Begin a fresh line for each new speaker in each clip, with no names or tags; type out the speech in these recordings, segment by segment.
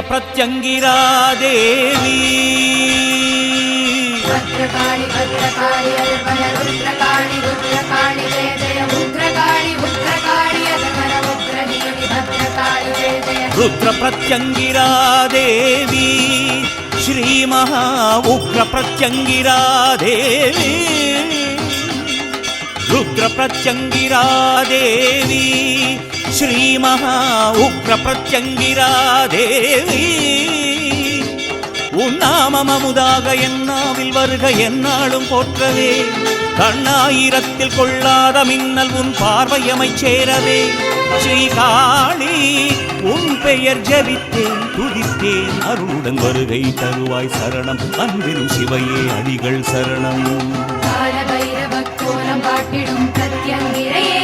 ருத்ர பிரத்யங்கிரா தேவி
भद्रकाळि भद्रकाळि अल्पन रुद्रकाळि रुद्रकाळि जय जय उग्रकाळि उग्रकाळि अल्पन उग्रदेवि भद्रकाळि जय जय
ருத்ர பிரத்யங்கிரா தேவி ஸ்ரீ மகா உக்ர பிரத்யங்கிரா தேவி ருத்ர பிரத்யங்கிரா தேவி ஸ்ரீ மகா உக்ர பிரத்யங்கிரா தேவி உன் என்னாவில் வருக என்னாலும் போற்றவே. கண்ணாயிரத்தில் கொள்ளாத மின்னல் உன் பார்வையமைச் சேரவே. ஸ்ரீகாளி உன் பெயர் ஜபித்தேன் துதித்தேன். அருளுடன் வருகை தருவாய் சரணம் அன்பிலும் சிவையே அடிகள் சரணம்.
காலபைரவக்கோலம் பாட்டிடும் பிரத்யங்கிரையே.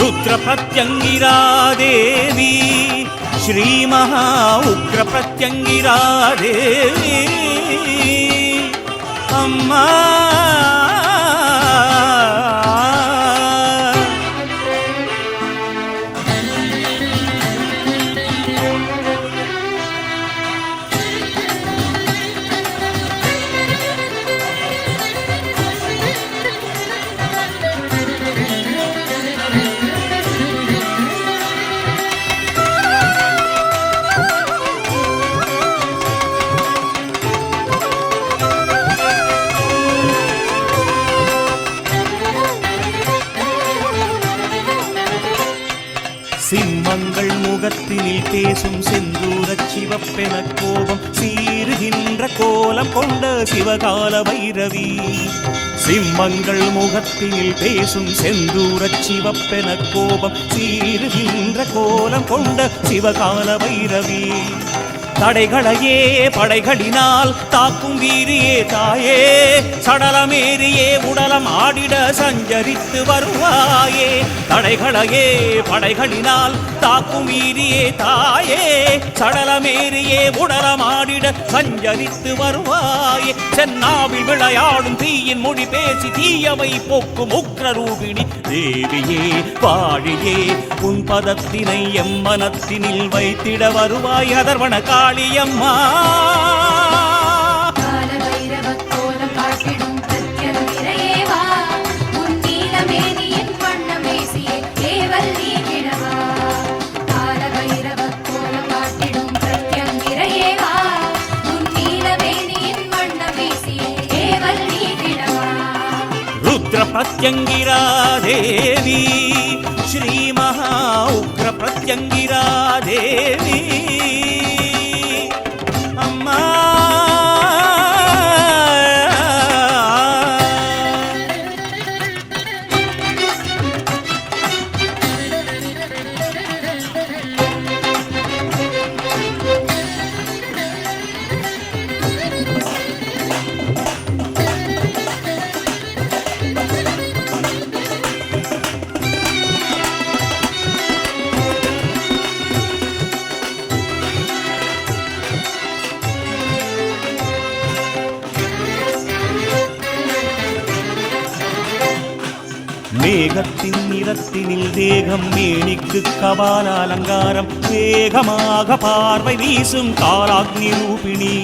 రుద్రప్రత్యంగిరాదేవి శ్రీ మహా ఉగ్రప్రత్యంగిరాదేవి అమ్మా! கோலம் கொண்ட சிவகால வைரவி சிம்மங்கள் முகத்தில் பேசும் செந்தூர சிவப்பென கோபம் சீருகின்ற கோலம் கொண்ட சிவகால வைரவி தடைகளையே படைகளினால் தாக்கும் வீரியே தாயே. சடலமேறியே உடலம் ஆடிட சஞ்சரித்து வருவாயே. தடைகளையே படைகளினால் தாக்கும் வீரியே தாயே. சடலமேறியே உடலம் ஆடிட சஞ்சரித்து வருவாயே. சென்னாவில் விளையாடும் தீயின் மொழி பேசி தீயவை போக்கும் உக்ரரூபிணி. தேவியே வாழியே உன் பதத்தினை எம்மனத்தினில் வைத்திட வருவாய் அதர்வன காளியம்மா ருத்ர பிரத்யங்கிரா தேவி ஸ்ரீ மகா உக்ர பிரத்யங்கிரா மேகத்தின் நிறத்தினில் தேகம் மேனிக்கு கபால அலங்காரம் வேகமாக பார்வை வீசும் காலாக்னி ரூபிணி.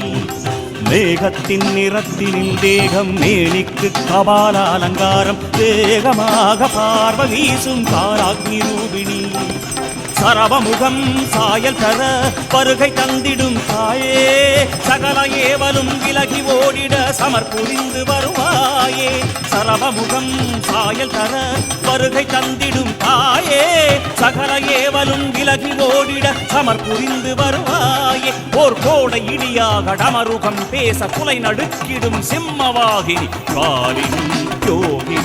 மேகத்தின் நிறத்தினில் தேகம் மேனிக்கு கபால அலங்காரம் வேகமாக பார்வை வீசும் காலாக்னி ரூபிணி. சரவமுகம் சாயல் தர வருகை தந்திடும் தாயே. சகல ஏவலும் விலகி ஓடிட சமர் புரிந்து வருவாயே. சரவமுகம் சாயல் தர வருகை தந்திடும் தாயே. சகல ஏவலும் விலகி ஓடிட சமர் புரிந்து வருவாயே. ஓர் கோடை இடியாக டமருகம் பேச குலை நடுக்கிடும் சிம்மவாகினி காலின் யோ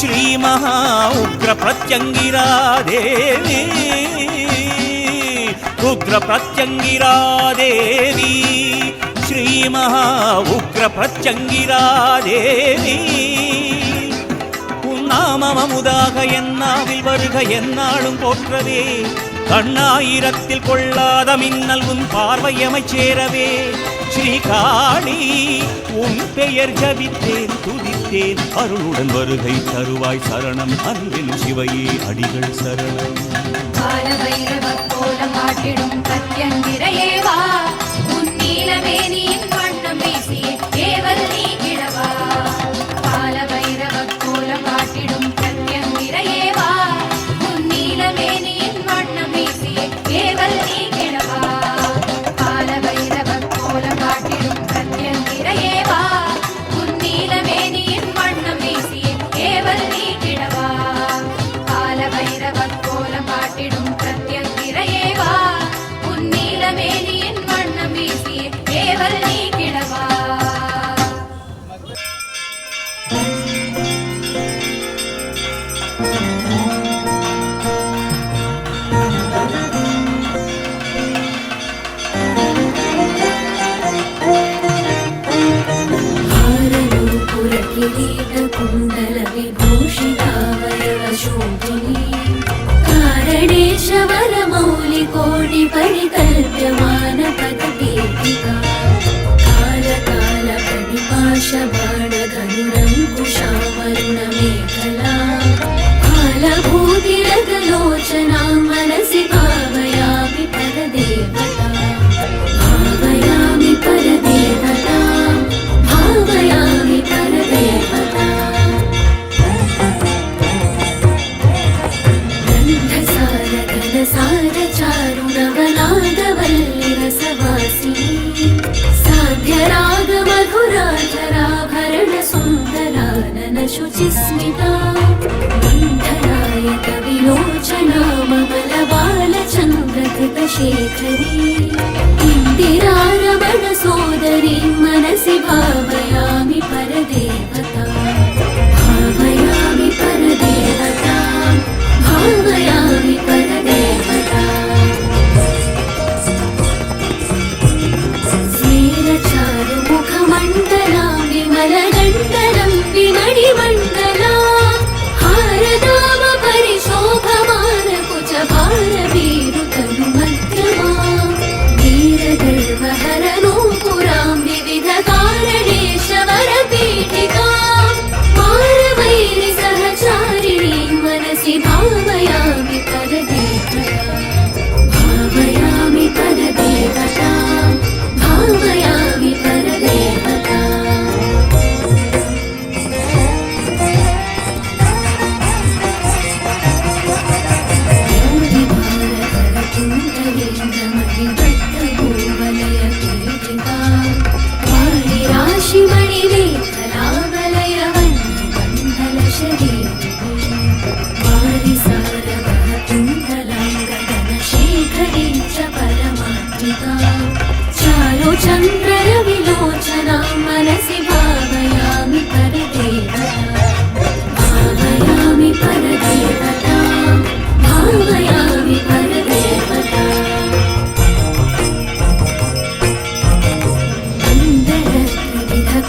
శ్రీ మహా ఉగ్ర ప్రత్యంగిరాదేవి ఉగ్ర ప్రత్యంగిరాదేవి శ్రీ మహా ఉగ్ర ప్రత్యంగిరాదేవి உன்னாமமுதாக என்னாவில் வருக என்னாலும் போற்றவே. கண்ணாயிரத்தில் கொள்ளாத மின்னல் உன் பார்வையமைச் சேரவே. ஸ்ரீ காளி உன் பெயர் ஜபித்தேன் துதித்தேன். அருளுடன் வருகை தருவாய் சரணம். அருளின் சிவையே அடிகள் சரணம்.
காலபைரவ கோலமாட்டிடும் கத்தியன் நிறையேவா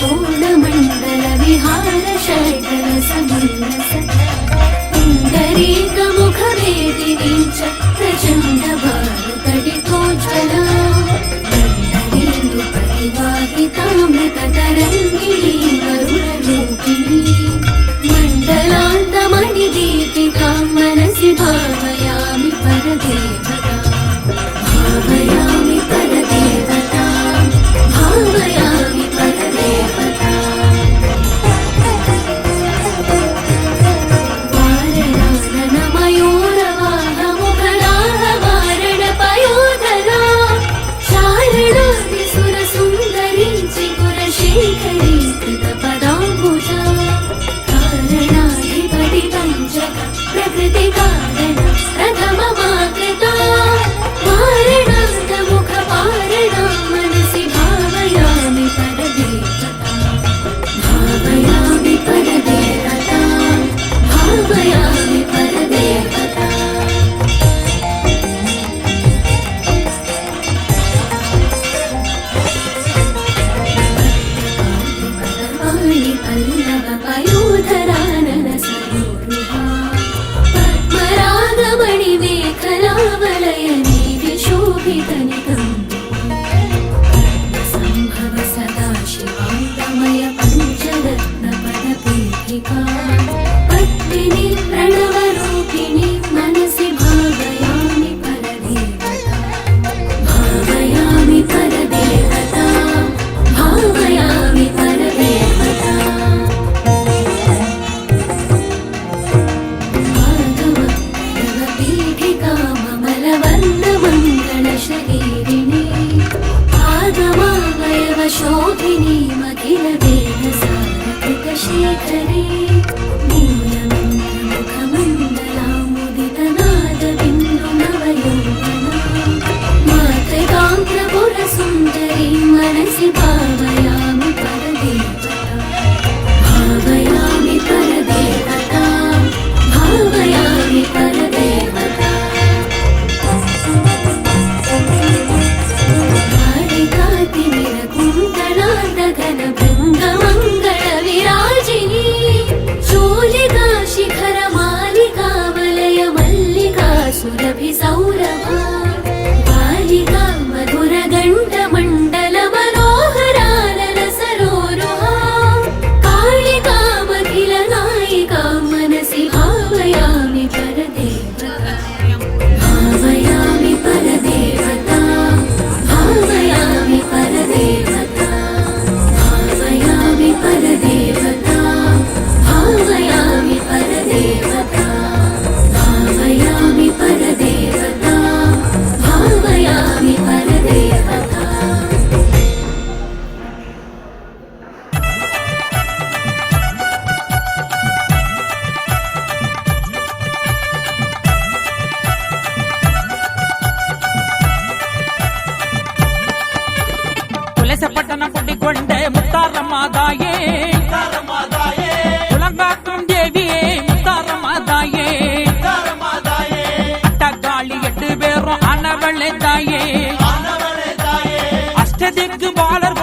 पूर्णमण्डलविहार षड्रसगुणस शोधिनी मखिल वेद सारकृत शेखरे मूलमन्दमुखमण्डलामुदितनाद
बिन्दु नवयोगना मातृकां प्रभुरसुन्दरी मनसि
அஷ்டதிக்கு பாலர்